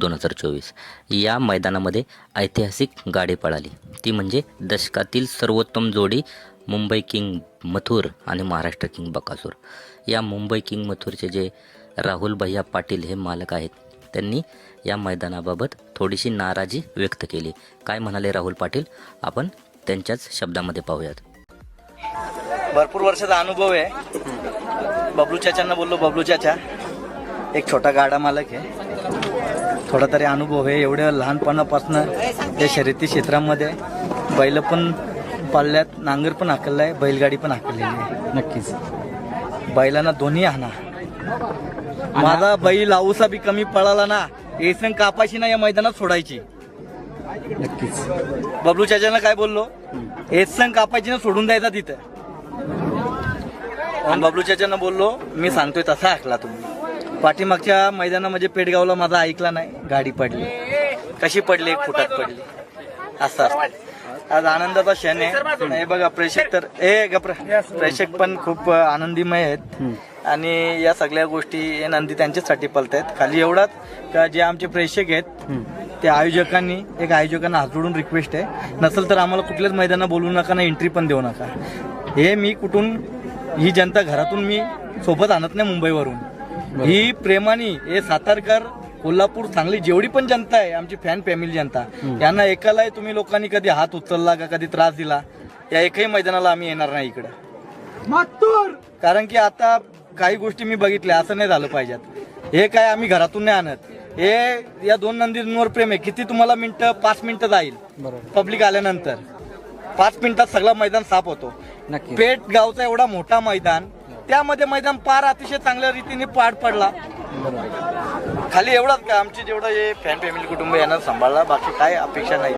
दोन हजार चोवीस. या मैदानामध्ये ऐतिहासिक गाडी पळाली. ती म्हणजे दशकातील सर्वोत्तम जोडी मुंबई किंग मथुर आणि महाराष्ट्र किंग बकासूर. या मुंबई किंग मथुरचे जे राहुल भैया पाटील हे मालक आहेत त्यांनी या मैदानाबाबत थोडीशी नाराजी व्यक्त केली. काय म्हणाले राहुल पाटील? आपण त्यांच्याच शब्दामध्ये पाहूयात. भरपूर वर्षाचा अनुभव आहे. बबलू चाचांना बोललो बबलू चाचा एक छोटा गाडा मालक आहे. थोडा तरी अनुभव आहे. एवढ्या लहानपणापासून या शर्यती क्षेत्रामध्ये बैल पण पाळल्यात नांगर पण हाकलला आहे बैलगाडी पण हाकललेली आहे. नक्कीच. बैलांना दोन्ही आणा. माझा बैल आऊसा बी कमी पळाला ना एसन कापाशी ना या मैदानात सोडायची. नक्कीच. बबलू चाचांना काय बोललो? एसन कापायची ना सोडून द्यायचा तिथं. बबलू चाचांना बोललो मी सांगतोय तसा ऐकला तुम्ही. पाठीमागच्या मैदानामध्ये पेडगावला माझा ऐकला नाही. गाडी पडली. कशी पडली? एक फुटात पडली. असं असतं. आज आनंदाचा क्षण आहे. हे बघा प्रेक्षक तर ए गप्र प्रेक्षक पण खूप आनंदीमय आहेत. आणि या सगळ्या गोष्टी हे नंदी त्यांच्यासाठी पलत आहेत खाली एवढाच का जे आमचे प्रेक्षक आहेत त्या आयोजकांनी एक आयोजकांना हात जोडून रिक्वेस्ट आहे. नसेल तर आम्हाला कुठल्याच मैदानात बोलू नका ना एंट्री पण देऊ नका. हे मी कुठून ही जनता घरातून मी सोबत आणत नाही मुंबईवरून. ही प्रेमानी हे सातारकर कोल्हापूर सांगली जेवढी पण जनता आहे आमची फॅन फॅमिली जनता. यांना एकालाही तुम्ही लोकांनी कधी हात उचलला का कधी त्रास दिला या एकही मैदानाला आम्ही येणार नाही इकडं. कारण की आता काही गोष्टी मी बघितल्या असं नाही झालं पाहिजेत. हे काय आम्ही घरातून नाही आणत. हे या दोन नंदींवर प्रेम आहे. किती तुम्हाला मिनिटं पाच मिनिटं जाईल. बरोबर. पब्लिक आल्यानंतर. पाच मिनिटात सगळं मैदान साफ होतो. नक्की. पेठ गावचा एवढा मोठा मैदान त्यामध्ये मैदान पार अतिशय चांगल्या रीतीने पार पडला. खाली एवढाच का? आमची जेवढं हे फॅन फॅमिली कुटुंब यांना सांभाळला बाकी काय अपेक्षा नाही.